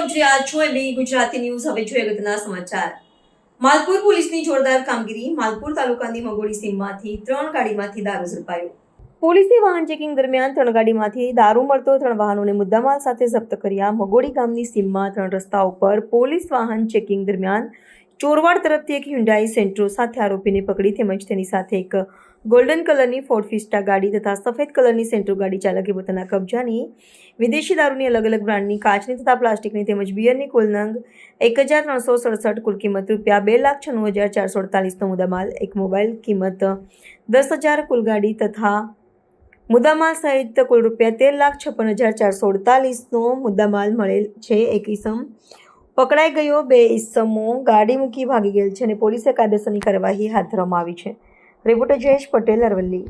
જોઈ રહ્યા છો એબી ગુજરાતી ન્યૂઝ. હવે જોઈએ અગત્યના સમાચાર. માલપુર પોલીસની જોરદાર કામગીરી માલપુર તાલુકાની મગોડી સીમમાંથી ત્રણ ગાડીમાંથી દારૂ ઝડપાયો. પોલીસે વાહન ચેકિંગ દરમિયાન ત્રણ ગાડીમાંથી દારૂ મળતો ત્રણ વાહનોને મુદ્દામાલ સાથે જપ્ત કર્યા. મગોડી ગામની સીમમાં ત્રણ રસ્તા ઉપર પોલીસ વાહન ચેકિંગ દરમિયાન ચોરવાડ તરફથી એક હ્યુન્ડાઈ સેન્ટ્રો સાથે આરોપીને પકડી તેમજ તેની સાથે એક ગોલ્ડન કલરની ફોર્ડ ફિસ્ટા ગાડી તથા સફેદ કલરની સેન્ટ્રો ગાડી ચાલકે પોતાના કબજાની વિદેશી દારૂની અલગ અલગ બ્રાન્ડની કાચની તથા પ્લાસ્ટિકની તેમજ બિયરની કુલ નંગ એક હજાર ત્રણસો સડસઠ કુલ કિંમત રૂપિયા બે લાખ છન્નું હજાર ચારસો અડતાલીસનો મુદ્દામાલ, એક મોબાઈલ કિંમત દસ હજાર કુલ ગાડી તથા મુદ્દામાલ સહિત કુલ રૂપિયા તેર લાખ છપ્પન હજાર ચારસો અડતાલીસનો મુદ્દામાલ મળેલ છે. એક ઈસમ પકડાઈ ગયો, બે ઈસમો ગાડી મૂકી ભાગી ગયેલ છે અને પોલીસે કાયદેસરની કાર્યવાહી હાથ ધરવામાં આવી છે. रिपोर्टर जयेश पटेल अरवल्ली